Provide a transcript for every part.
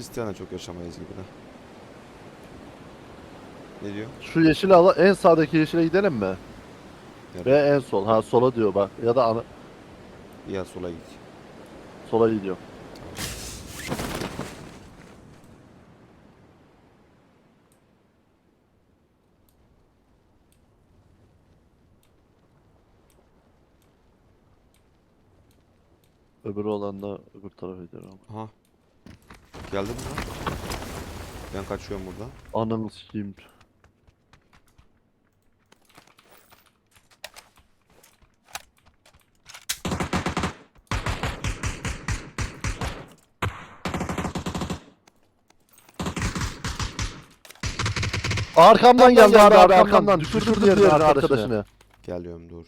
Pistten de çok yaşamayız gibi de. Ne diyor? Şu yeşil ala en sağdaki yeşile gidelim mi? Ve en sol. Ha sola diyor bak. Ya da ana, Ya sola git. sola gidiyor. Öbürü olan da öbür tarafa gidiyor ama. Aha. Geldi mi lan? Ben kaçıyorum buradan. Ananı sikeyim. Arkamdan geldi abi arkamdan düşürdü diğer arkadaşını. Geliyorum dur.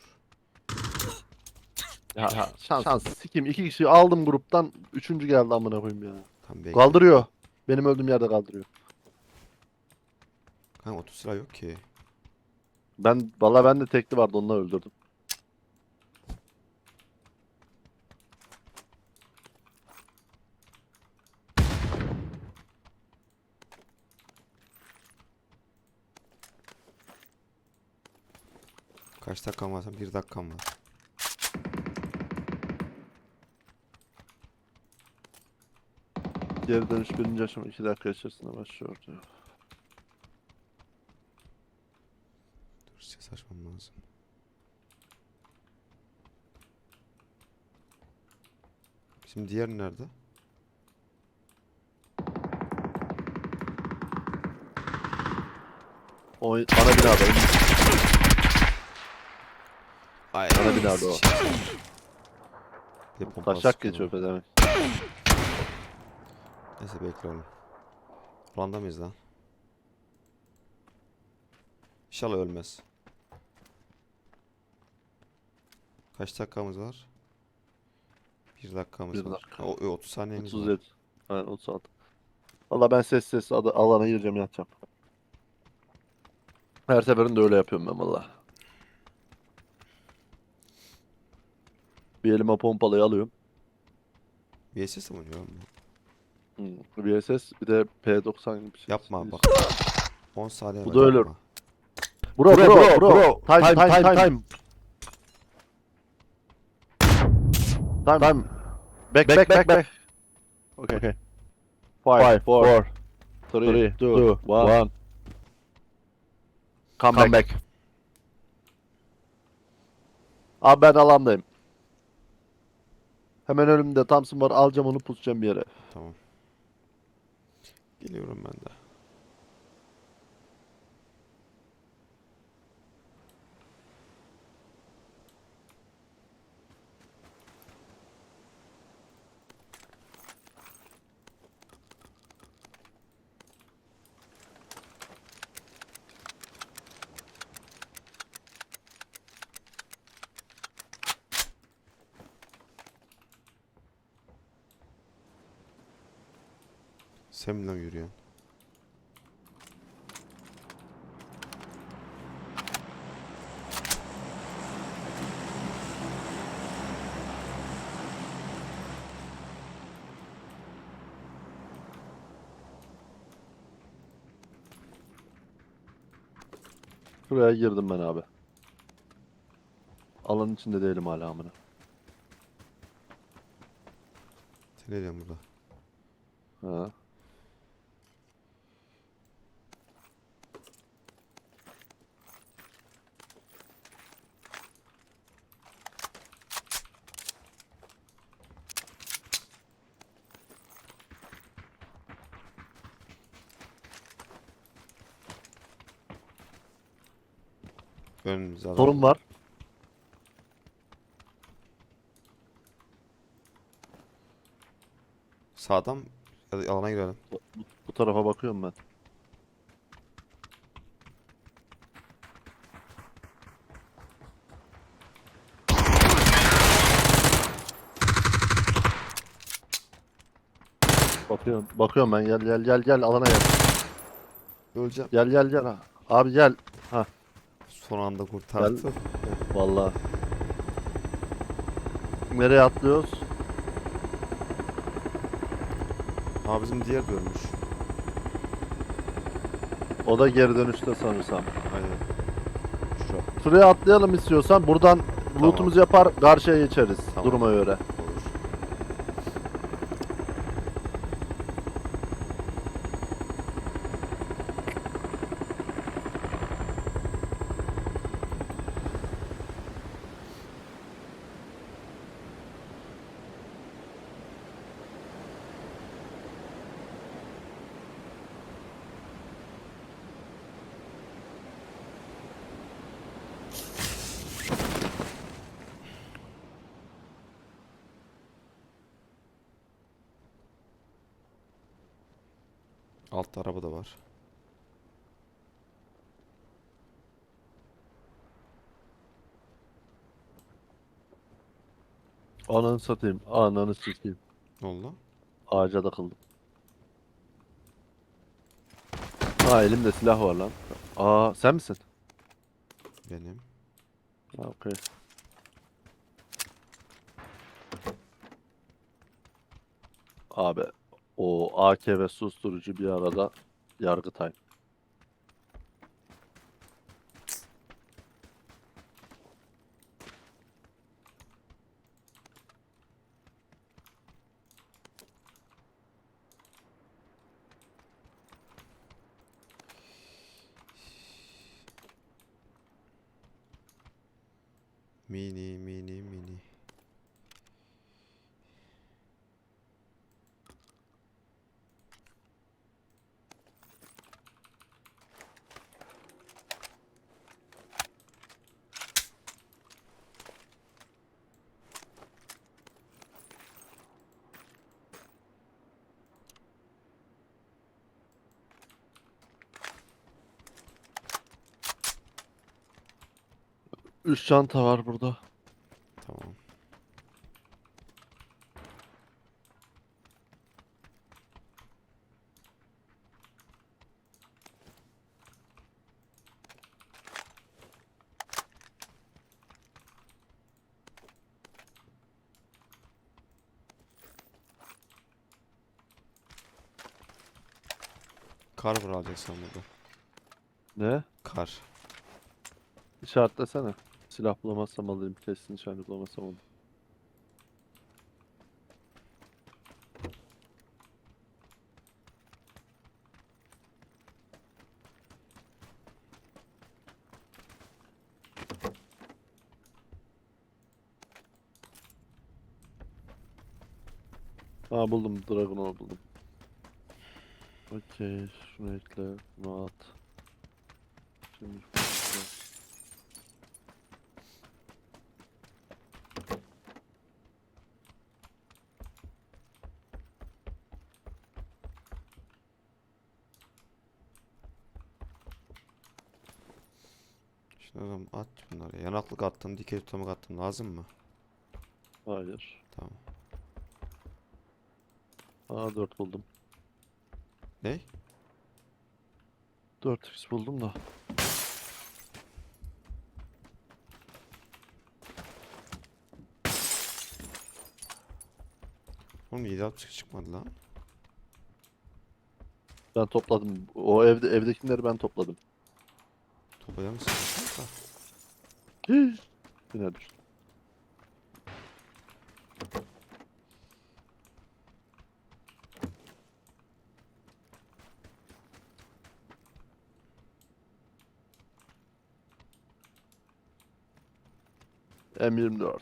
Ya, ya şans, şans sikim iki kişi aldım gruptan üçüncü geldi amına koyayım ya. Tam bekle. Kaldırıyor. Benim öldüğüm yerde kaldırıyor. Kanka 30 lira yok ki. Ben valla ben de tekli vardı onunla öldürdüm. Kaç dakikam var? Bir dakikam var. Geri dönüş birinci aşama iki dakika içerisinde başlıyor diyor. Dur ses açmam lazım. Şimdi diğer nerede? O ana binada. Ay. Ana binada o. Bir pompa Taşak sıkıyor geçiyor pedemek. Neyse bekle oğlum. Alanda mıyız lan? İnşallah ölmez. Kaç dakikamız var? Bir dakikamız Bir var. dakika. O, o 30 saniyemiz var. 37. Aynen 36. Valla ben ses ses alana gireceğim yatacağım. Her seferinde öyle yapıyorum ben valla. Bir elime pompalıyı alıyorum. VSS mi oynuyor lan bu? Hmm. Bir SS bir de P90 gibi bir şey. Yapma bak. 10 saniye Bu da ölür. yapma. Bro bro bro bro. Time time time time. Time time. Back back back back. Okay. okay. Five, four, three, two, one. Come, back. Abi ben alandayım. Hemen önümde Thompson var. Alacağım onu pusacağım bir yere. Tamam. Geliyorum ben de. Sen mi lan yürüyorsun? Şuraya girdim ben abi. Alanın içinde değilim hala amına. Sen ne diyorsun burada? Ha. Adam. Sorun var. Sağdan alana girelim. Bu, bu tarafa bakıyorum ben. Bakıyorum, bakıyorum ben gel gel gel gel alana gel. Öleceğim. Gel gel gel. Abi gel. Son anda kurtardı. Vallahi. Nereye atlıyoruz? Aa bizim diğer de ölmüş. O da geri dönüşte sanırsam. Aynen. Şura. Şuraya atlayalım istiyorsan. Buradan Tamam. loot'umuzu yapar karşıya geçeriz. Tamam. Duruma göre. Altta araba da var. Ananı satayım. Ananı sikeyim. Ne oldu? Ağaca takıldım. Ha elimde silah var lan. Aa sen misin? Benim. Ha okey. Abi o AK ve susturucu bir arada Yargıtay. Üç çanta var burada. Tamam. Kar var alacaksan burada. Ne? Kar. İşaretlesene. Silah bulamazsam alayım. Kesin işaret bulamazsam alayım. Aa buldum. Dragon'u buldum. Okey. Şunu ekle. Bunu at. Şimdi şunu ekle. Şimdi at bunları. Yanaklık attım, dikey tutamak attım. Lazım mı? Hayır. Tamam. Aa 4 buldum. Ne? 4x buldum da. Oğlum 762 çıkmadı lan. Ben topladım. O evde evdekileri ben topladım. Topaya mısın? Yine düştü. M24.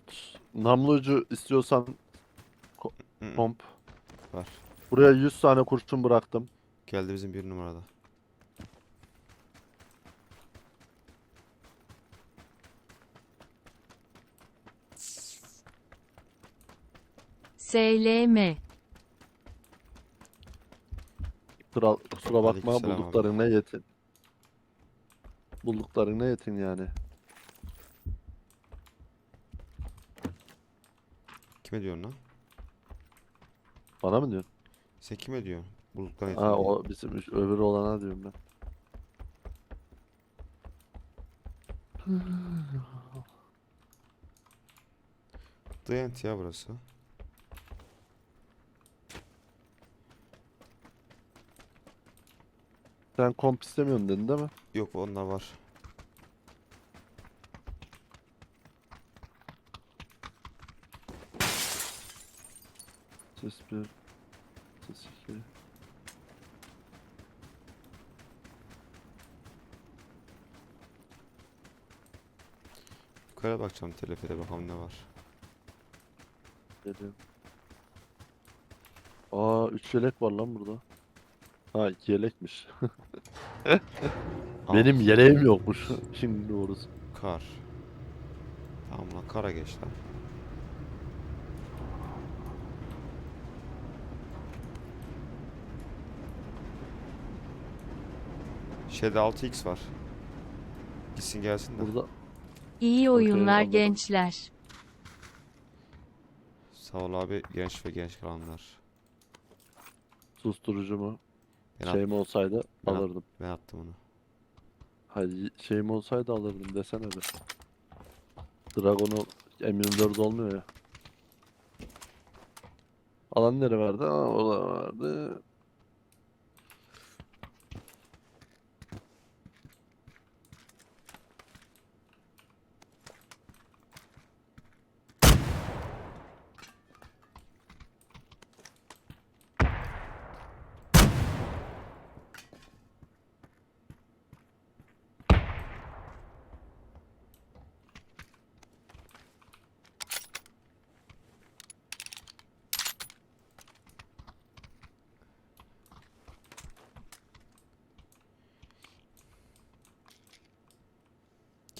Namlu ucu istiyorsan hı, komp. Var. Buraya 100 tane kurşun bıraktım. Geldi bizim bir numarada. SLM. Kral kusura bakma Aleykümselam abi. bulduklarına yetin. Bulduklarına yetin yani. Kime diyorsun lan? Bana mı diyorsun? Sen kime diyorsun? Bulduktan Ha o bizim üç- öbürü olana diyorum ben. Dient ya burası. Sen komp istemiyorsun dedin değil mi? Yok onlar var. Ses 1. Ses 2. Yukarı bakacağım telefere bakalım ne var. Geliyorum. Aa 3 yelek var lan burada. Ha 2 yelekmiş. Benim yeleğim yokmuş. Şimdi doğrusu. Kar. Tamam lan kara geç lan. Şeyde 6x var. Gitsin gelsin de. Burada İyi oyunlar anladım. gençler. Sağ ol abi genç ve genç kalanlar. susturucu mu? Ben, Şeyim olsaydı ben at- alırdım. ben attım onu. Hayır şeyim olsaydı alırdım desene be. Dragon'u M24 olmuyor ya. Alan nere verdi? Aa o da vardı.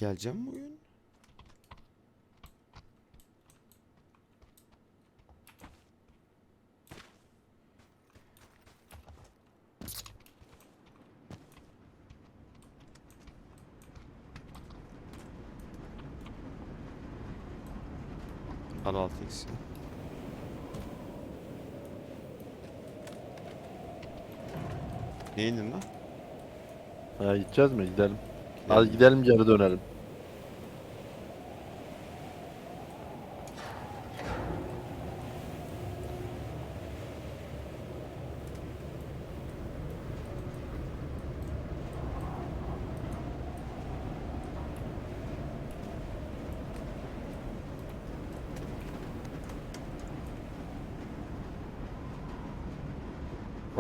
Geleceğim mi oyun? Al 6x. Ne indin lan? Ha gideceğiz mi? Gidelim. Hadi gidelim geri dönelim.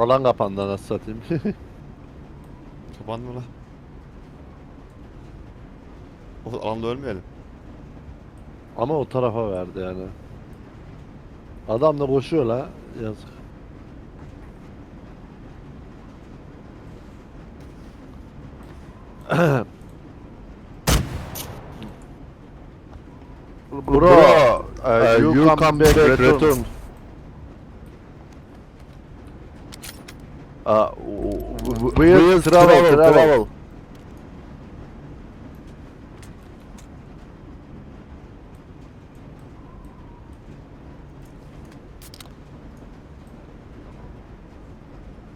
Alan kapandı nasıl satayım. Kapandı mı lan? O alanda ölmeyelim. Ama o tarafa verdi yani. Adam da koşuyor la. Yazık. Bro, uh, you, come, back, return. Uh, w- w- we'll travel, travel.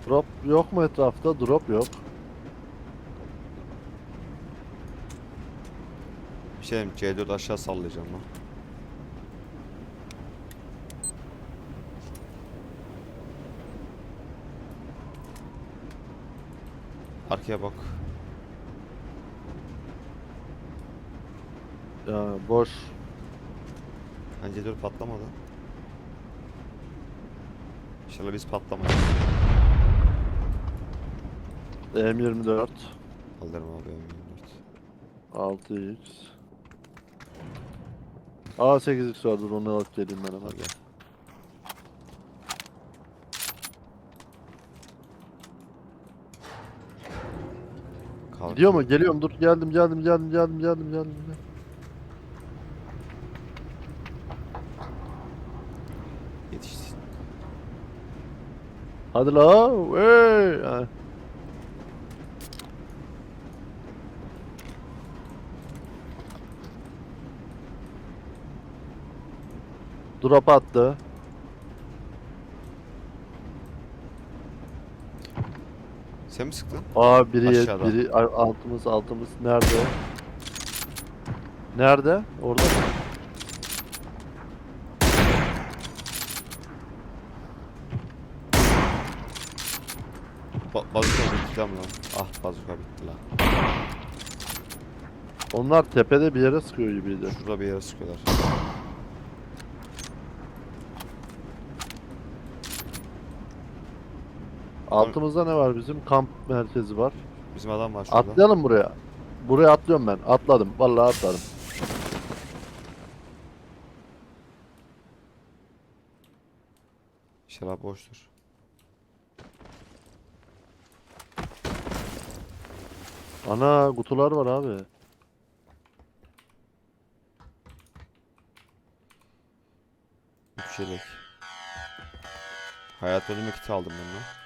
Drop yok mu etrafta? Drop yok. Bir şey diyeyim, C4 aşağı sallayacağım lan. Arkaya bak. Ya boş. Bence C4 patlamadı. İnşallah biz patlamadık. M24 Alırım abi M24. 6x A8x vardır onu alıp geleyim ben hemen. Al gel. Kalk. Gidiyor mu? Geliyorum dur geldim geldim geldim geldim geldim geldim. Yetişsin. Hadi la. Hey. Ha. Drop attı. Sen mi sıktın? Aa biri Aşağıda. biri altımız altımız nerede? Nerede? Orada mı? Ba bazuka bitti lan lan. Ah bazuka bitti lan. Onlar tepede bir yere sıkıyor gibiydi. Şurada bir yere sıkıyorlar. Altımızda ne var bizim? Kamp merkezi var. Bizim adam var şurada. Atlayalım buraya. Buraya atlıyorum ben. Atladım. Vallahi atladım. Şarap boştur. Ana kutular var abi. Üç yelek. Hayat ölüm kiti aldım ben lan.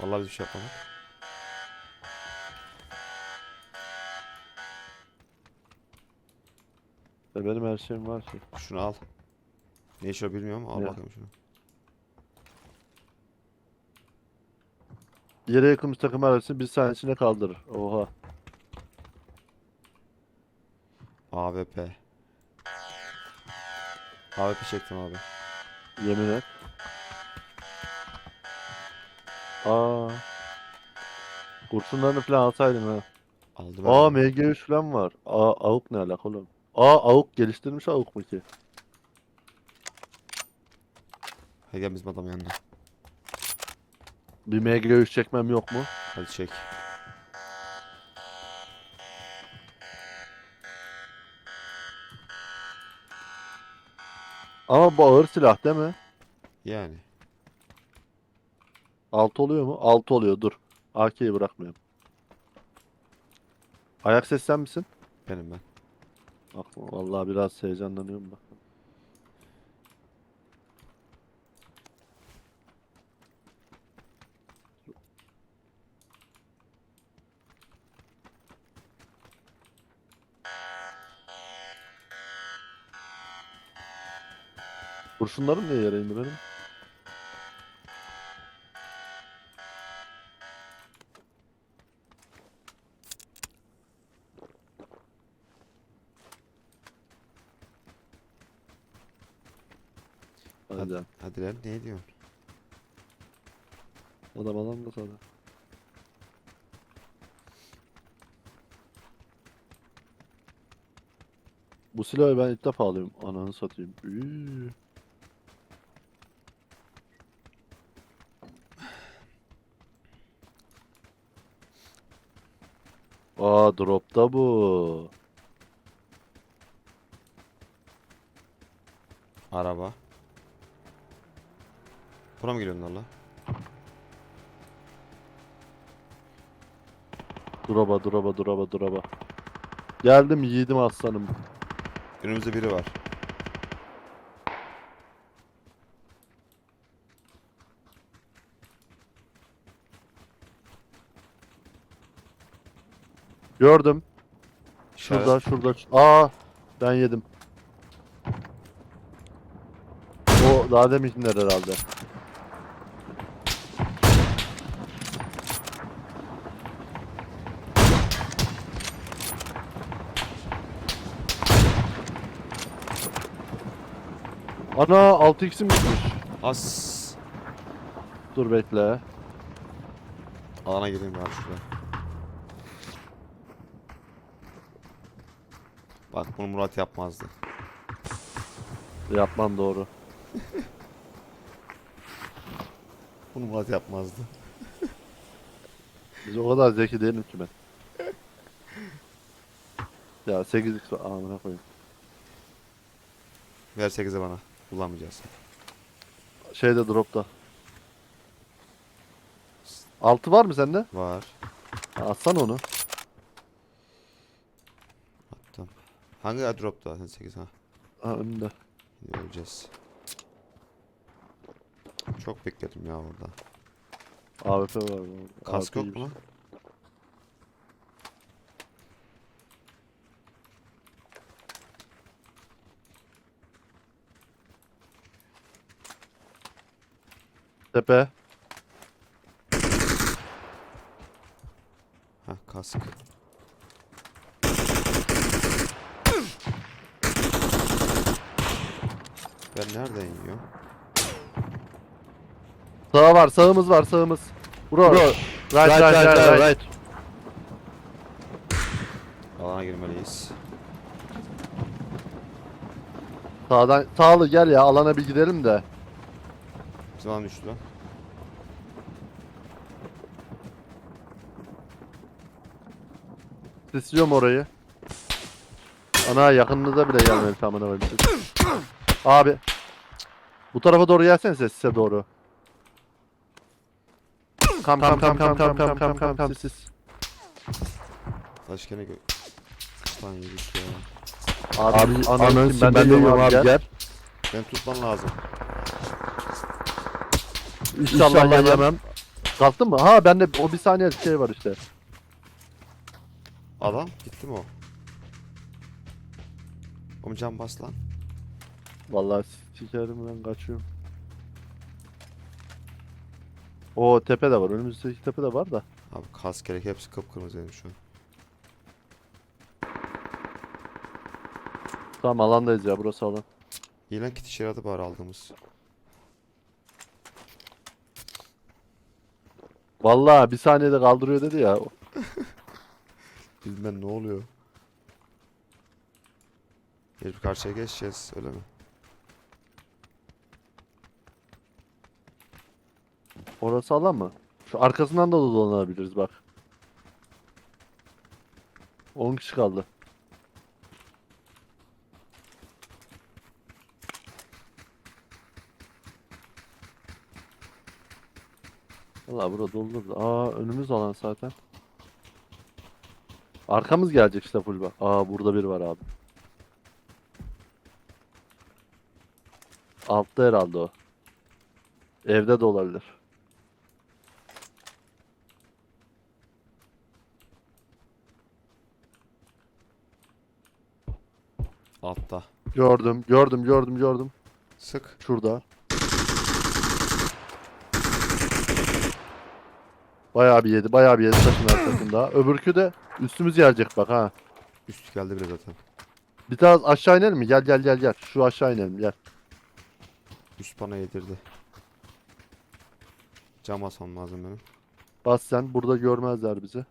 Vallahi bir şey yapmadık. E benim her şeyim var ki. Şunu al. Ne işe bilmiyorum. Al Ya. bakayım şunu. Yere yakın bir takım arası bir saniye içinde kaldırır. Oha. AWP. AWP çektim abi. Yemin et. Aa. Kurşunlarını falan alsaydım ha. Aldı ben. Aa MG3 falan var. Aa AUK ne alaka oğlum? Aa AUK geliştirmiş AUK mu ki? Hadi gel bizim adam yanına. Bir MG3 çekmem yok mu? Hadi çek. Ama bu ağır silah değil mi? Yani. 6 oluyor mu? 6 oluyor dur. AK'yi bırakmıyorum. Ayak ses sen misin? Benim ben. Bak vallahi biraz heyecanlanıyorum bak. Kurşunlarım niye yere indi Hadi. Hadi, hadi lan ne diyorsun? Adam adam da sana. Bu silahı ben ilk defa alıyorum. Ananı satayım. Üü. Aa dropta bu. Araba. Buna mı geliyorsun lan? Duraba duraba duraba duraba. Geldim yiğidim aslanım. Önümüzde biri var. Gördüm. Şurada şurada. Aa ben yedim. O daha deminkiler herhalde. Ana 6x'im gitmiş. As. Dur bekle. Alana gireyim abi şuraya. Bak bunu Murat yapmazdı. Yapmam doğru. Bunu Murat yapmazdı. Biz o kadar zeki değilim ki ben. Ya 8x var. Amına koyayım. Ver 8'e bana. Kullanmayacağız. Şeyde dropta. 6 var mı sende? Var. Atsana onu. Attım. Hangi airdrop'ta? Sen 8 ha. Ha önünde. Göreceğiz. Çok bekledim ya orada. AWP var. orada. Kask yok mu lan? Tepe. Ha kask. Ben nereden yiyorum? Sağ var. Sağımız var. Sağımız. Bro, right, right, right, right, right. Alana girmeliyiz. Sağdan, sağlı gel ya alana bir gidelim de. Alan düştü lan. Sisliyorum orayı. Ana yakınınıza bile gelmedi tamam koyayım. Abi. Bu tarafa doğru gelsene size doğru. Kam kam kam kam kam kam kam kam kam sis. Taş gene gö... Lan yedik ya. Abi, Abi, ananı ben de yiyorum abi gel. Ben tutman lazım. İnşallah İnşallah yemem. Kalktın mı? Ha bende o bir saniye şey var işte. Adam gitti mi o? Oğlum can bas lan. Vallahi sikerim ben kaçıyorum. O tepe de var. Önümüzdeki tepe de var da. Abi kas gerek hepsi kıpkırmızı benim şu an. Tamam alandayız ya burası alan. İyi lan kit yaradı bari aldığımız. Vallahi bir saniyede kaldırıyor dedi ya. Bilmem ne oluyor. Gelip karşıya geçeceğiz öyle mi? Orası alan mı? Şu arkasından da dolanabiliriz bak. 10 kişi kaldı. Valla burada doldur. Aa önümüz alan zaten. Arkamız gelecek işte full bak. Aa burada biri var abi. Altta herhalde o. Evde de olabilir. Altta. Gördüm, gördüm, gördüm, gördüm. Sık. Şurada. Bayağı bir yedi, bayağı bir yedi taşın arkasında. Öbürkü de üstümüz gelecek bak ha. Üst geldi bile zaten. Bir daha aşağı inelim mi? Gel gel gel gel. Şu aşağı inelim gel. Üst bana yedirdi. Cam asmam lazım benim. Bas sen, burada görmezler bizi.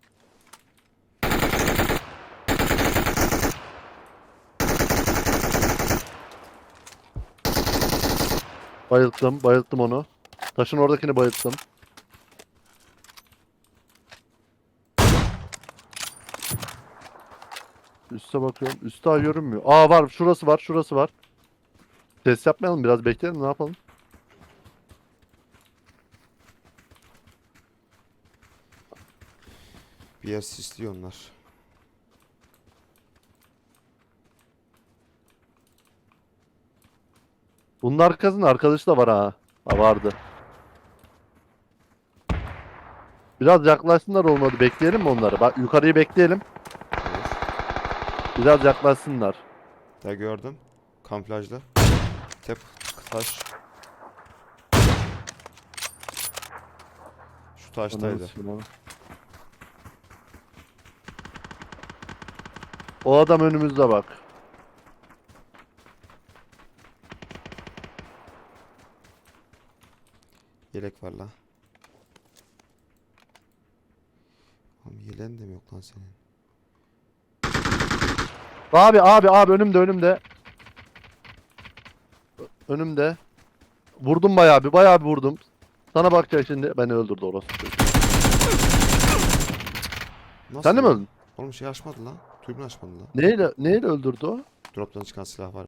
Bayılttım, bayılttım onu. Taşın oradakini bayılttım. Üste bakıyorum. Üste ay görünmüyor. Aa var, şurası var, şurası var. Ses yapmayalım, biraz bekleyelim, ne yapalım? Bir yer sisliyor onlar. Bunun arkasında arkadaşı da var ha. Ha vardı. Biraz yaklaşsınlar olmadı. Bekleyelim mi onları? Bak yukarıyı bekleyelim. Biraz yaklaşsınlar. Ya gördüm. Kamuflajda. Tep. Taş. Şu taştaydı. O adam önümüzde bak. Yelek var la. Oğlum yelen de mi yok lan senin? Abi abi abi önümde önümde. Önümde. Vurdum bayağı bir bayağı bir vurdum. Sana bakacak şimdi beni öldürdü orası. Nasıl Sen de mi ya? öldün? Oğlum şey açmadı lan. Türbün açmadı lan. Neyle, neyle öldürdü o? Drop'tan çıkan silah var